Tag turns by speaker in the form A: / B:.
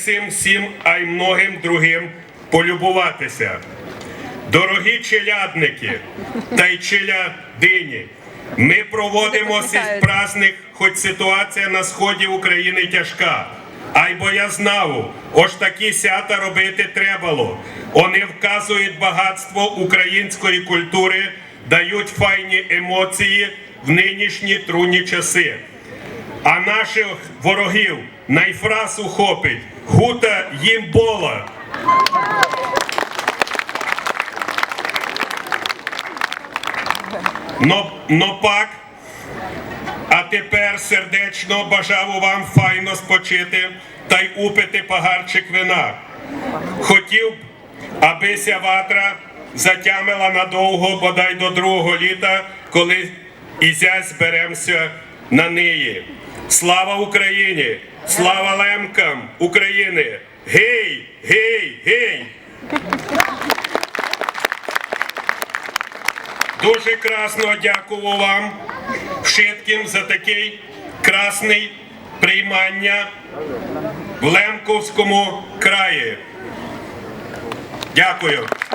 A: цим всім, а й многим другим полюбуватися. Дорогі челядники та й челядині, ми проводимо цей праздник, хоч ситуація на сході України тяжка. Ай бо я знав, ось такі сята робити требало. Вони вказують багатство української культури, дають файні емоції в нинішні трудні часи. А наших ворогів найфраз ухопить, гута їм бола. Но, но пак, а тепер сердечно бажав вам файно спочити та й упити пагарчик вина. Хотів, б, аби ся ватра затямила надовго, бодай до другого літа, коли ізя зберемося на неї. Слава Україні! Слава лемкам України! Гей, гей, гей! Дуже красно дякую вам вшитким за такий красний приймання в Лемковському краї. Дякую.